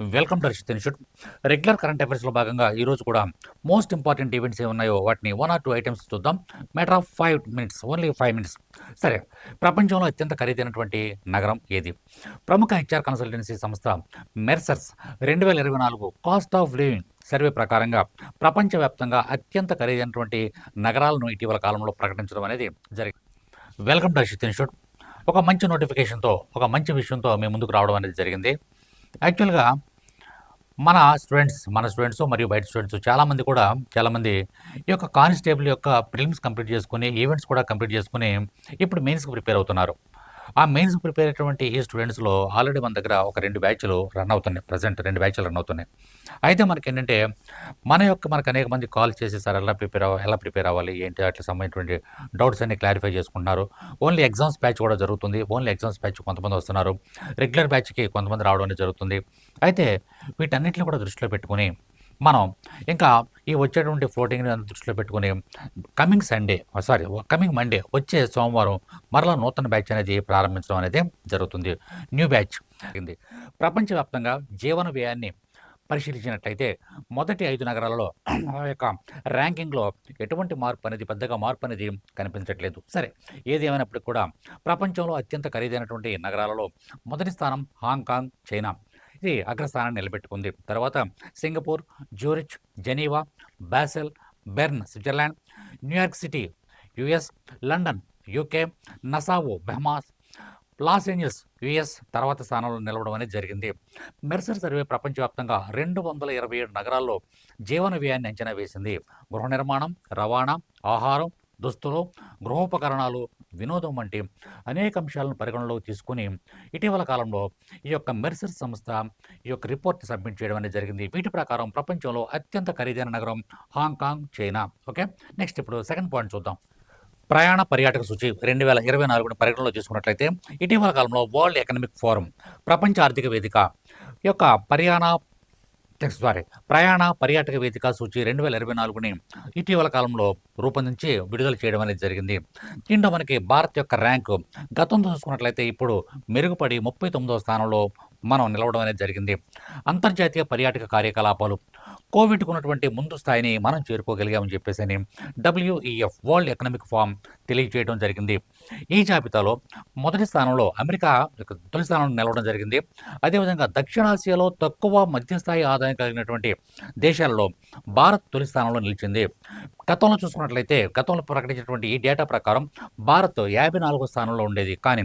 Welcome to Harshith institute regular current అఫైర్స్లో భాగంగా ఈరోజు కూడా మోస్ట్ ఇంపార్టెంట్ ఈవెంట్స్ ఏమున్నాయో ఉన్నాయో వాటిని వన్ ఆర్ టూ ఐటమ్స్ చూద్దాం. Matter of five minutes only five minutes సరే ప్రపంచంలో అత్యంత ఖరీదైనటువంటి నగరం ఏది? ప్రముఖ హెచ్ఆర్ కన్సల్టెన్సీ సంస్థ మెర్సర్స్ రెండు వేల ఇరవై నాలుగు కాస్ట్ ఆఫ్ లివింగ్ సర్వే ప్రకారంగా ప్రపంచవ్యాప్తంగా అత్యంత ఖరీదైనటువంటి నగరాలను ఇటీవల కాలంలో ప్రకటించడం అనేది జరిగింది. వెల్కమ్ టు హర్షిత్ ఇన్స్టిట్యూట్ ఒక మంచి నోటిఫికేషన్తో ఒక మంచి విషయంతో మేము ముందుకు రావడం అనేది జరిగింది. యాక్చువల్గా మన స్టూడెంట్స్ మన స్టూడెంట్స్ మరియు బయట స్టూడెంట్స్ చాలామంది కూడా చాలామంది ఈ యొక్క కానిస్టేబుల్ యొక్క ప్రిలిమ్స్ కంప్లీట్ చేసుకుని ఈవెంట్స్ కూడా కంప్లీట్ చేసుకుని ఇప్పుడు మెయిన్స్కి ప్రిపేర్ అవుతున్నారు. ఆ మెయిన్స్ ప్రిపేర్ అయ్యేటువంటి ఈ స్టూడెంట్స్లో ఆల్రెడీ మన దగ్గర ఒక రెండు బ్యాచ్లు రన్ అవుతున్నాయి. ప్రజెంట్ రెండు బ్యాచ్లు రన్ అవుతున్నాయి. అయితే మనకి ఏంటంటే మన యొక్క మనకు అనేక మంది కాల్ చేసి సార్ ఎలా ప్రిపేర్ అవ్వాలి ఎలా ప్రిపేర్ అవ్వాలి? ఏంటి? అట్లా సంబంధించినటువంటి డౌట్స్ అన్ని క్లారిఫై చేసుకుంటున్నారు. ఓన్లీ ఎగ్జామ్స్ బ్యాచ్ కూడా జరుగుతుంది. ఓన్లీ ఎగ్జామ్స్ బ్యాచ్ కొంతమంది వస్తున్నారు. రెగ్యులర్ బ్యాచ్కి కొంతమంది రావడం జరుగుతుంది. అయితే వీటన్నిటిని కూడా దృష్టిలో పెట్టుకుని మనం ఇంకా ఈ వచ్చేటువంటి ఫ్లోటింగ్ని దృష్టిలో పెట్టుకుని coming Sunday sorry coming Monday వచ్చే సోమవారం మరలా నూతన బ్యాచ్ అనేది ప్రారంభించడం అనేది జరుగుతుంది. న్యూ బ్యాచ్ జరిగింది ప్రపంచవ్యాప్తంగా జీవన వ్యయాన్ని పరిశీలించినట్లయితే మొదటి ఐదు నగరాలలో ఆ యొక్క ర్యాంకింగ్లో ఎటువంటి మార్పు అనేది పెద్దగా మార్పు అనేది కనిపించట్లేదు. సరే ఏది కూడా ప్రపంచంలో అత్యంత ఖరీదైనటువంటి నగరాలలో మొదటి స్థానం హాంకాంగ్ చైనా. ఇది అగ్రస్థానాన్ని నిలబెట్టుకుంది. తర్వాత Singapore Zurich Geneva Basel Bern Switzerland New York city US London UK Nassau Bahamas Los Angeles US తర్వాత స్థానంలో నిలవడం అనేది జరిగింది. మెర్సర్ సర్వే ప్రపంచవ్యాప్తంగా రెండు వందల ఇరవై ఏడు నగరాల్లో జీవన వ్యయాన్ని అంచనా వేసింది. గృహ నిర్మాణం రవాణా ఆహారం దుస్తులు గృహోపకరణాలు వినోదం వంటి అనేక అంశాలను పరిగణలోకి తీసుకుని ఇటీవల కాలంలో ఈ యొక్క మెర్సర్ సంస్థ ఈ యొక్క రిపోర్ట్ సబ్మిట్ చేయడం అనేది జరిగింది. వీటి ప్రకారం ప్రపంచంలో అత్యంత ఖరీదైన నగరం Hong Kong China. Okay? Next ఇప్పుడు సెకండ్ పాయింట్ చూద్దాం. ప్రయాణ పర్యాటక సూచి రెండు వేల ఇరవై నాలుగుని పరిగణలో తీసుకున్నట్లయితే ఇటీవల కాలంలో వరల్డ్ ఎకనామిక్ ఫోరం ప్రపంచ ఆర్థిక వేదిక ఈ యొక్క పర్యాణ సారీ ప్రయాణ పర్యాటక వేదిక సూచి రెండు వేల ఇరవై నాలుగుని ఇటీవల కాలంలో రూపొందించి విడుదల చేయడం అనేది జరిగింది. దీంట్లో మనకి భారత్ యొక్క ర్యాంకు గతంతో చూసుకున్నట్లయితే ఇప్పుడు మెరుగుపడి ముప్పై తొమ్మిదవ స్థానంలో మనం నిలవడం అనేది జరిగింది. అంతర్జాతీయ పర్యాటక కార్యకలాపాలు కోవిడ్కు ఉన్నటువంటి ముందు స్థాయిని మనం చేరుకోగలిగామని చెప్పేసి అని డబ్ల్యూఈఎఫ్ వరల్డ్ ఎకనామిక్ ఫామ్ తెలియజేయడం జరిగింది. ఈ జాబితాలో మొదటి స్థానంలో అమెరికా తొలి స్థానంలో నిలవడం జరిగింది. అదేవిధంగా దక్షిణాసియాలో తక్కువ మధ్యస్థాయి ఆదాయం కలిగినటువంటి దేశాలలో భారత్ తొలి స్థానంలో నిలిచింది. గతంలో చూసుకున్నట్లయితే గతంలో ప్రకటించినటువంటి ఈ డేటా ప్రకారం భారత్ యాభై నాలుగో స్థానంలో ఉండేది. కానీ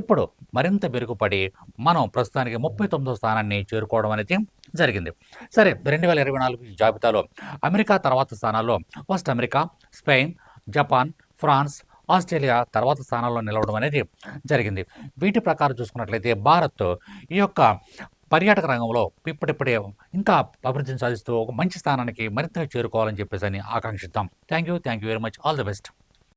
ఇప్పుడు మరింత మెరుగుపడి మనం ప్రస్తుతానికి ముప్పై తొమ్మిదో స్థానాన్ని చేరుకోవడం అనేది జరిగింది. సరే రెండు వేల ఇరవై నాలుగు జాబితాలో అమెరికా తర్వాత స్థానాల్లో first America Spain Japan France Australia తర్వాత స్థానాల్లో నిలవడం అనేది జరిగింది. వీటి ప్రకారం చూసుకున్నట్లయితే భారత్ ఈ యొక్క పర్యాటక రంగంలో ఇప్పటిప్పుడే ఇంకా అభివృద్ధిని సాధిస్తూ ఒక మంచి స్థానానికి మరింతగా చేరుకోవాలని చెప్పేసి అని ఆకాంక్షిద్దాం. Thank you thank you very much all the best